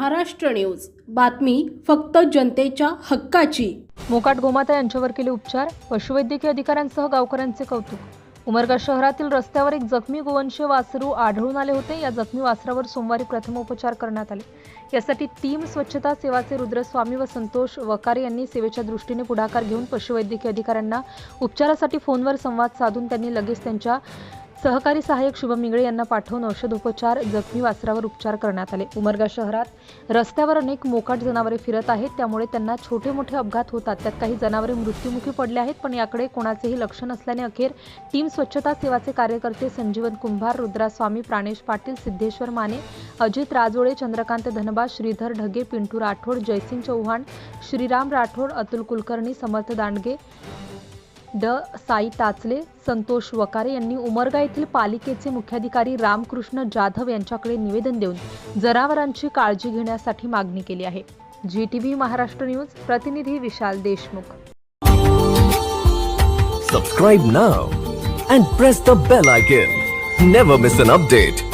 Maharashtra news. बातमी फक्त जनतेच्या हक्काची. मोकाट गोमाता यांच्यावर केले उपचार पशुवैद्यकीय अधिकाऱ्यांसह गावकऱ्यांचे कौतुक. उमरगा शहरातील रस्त्यावर एक जखमी गोवंशीय वासरू आढळून आले होते. या जखमी वासरावर सोमवारी प्रथमोपचार करण्यात आले. यासाठी टीम स्वच्छता सेवाचे रुद्रस्वामी व संतोष वकारे यांनी सेवेच्या दृष्टीने पुढाकार घेऊन पशुवैद्यकीय अधिकाऱ्यांना उपचारासाठी फोनवर संवाद साधून त्यांनी लगेच त्यांच्या सहकारी सहाय्यक शुभम मिंगळे यांना पाठवून औषधोपचार जखमी वासरावर उपचार करण्यात आले. उमरगा शहरात रस्त्यावर अनेक मोकाट जनावरे फिरत आहेत. त्यामुळे त्यांना छोटे मोठे अपघात होतात. त्यात काही जनावरे मृत्युमुखी पडले आहेत पण याकडे कोणाचेही लक्ष नसल्याने अखेर टीम स्वच्छता सेवाचे कार्यकर्ते संजीवन कुंभार रुद्रास्वामी प्राणेश पाटील सिद्धेश्वर माने अजित राजोळे चंद्रकांत धनबा श्रीधर ढगे पिंटू राठोड जयसिंग चौहान श्रीराम राठोड अतुल कुलकर्णी समर्थ दांडगे ड साई ताचले संतोष वकारे यांनी उमरगा येथील पालिकेचे मुख्याधिकारी रामकृष्ण जाधव यांच्याकडे निवेदन देऊन जनावरांची काळजी घेण्यासाठी मागणी केली आहे. G T V Maharashtra news प्रतिनिधी Vishal Deshmukh. Subscribe now and press the bell icon never miss an update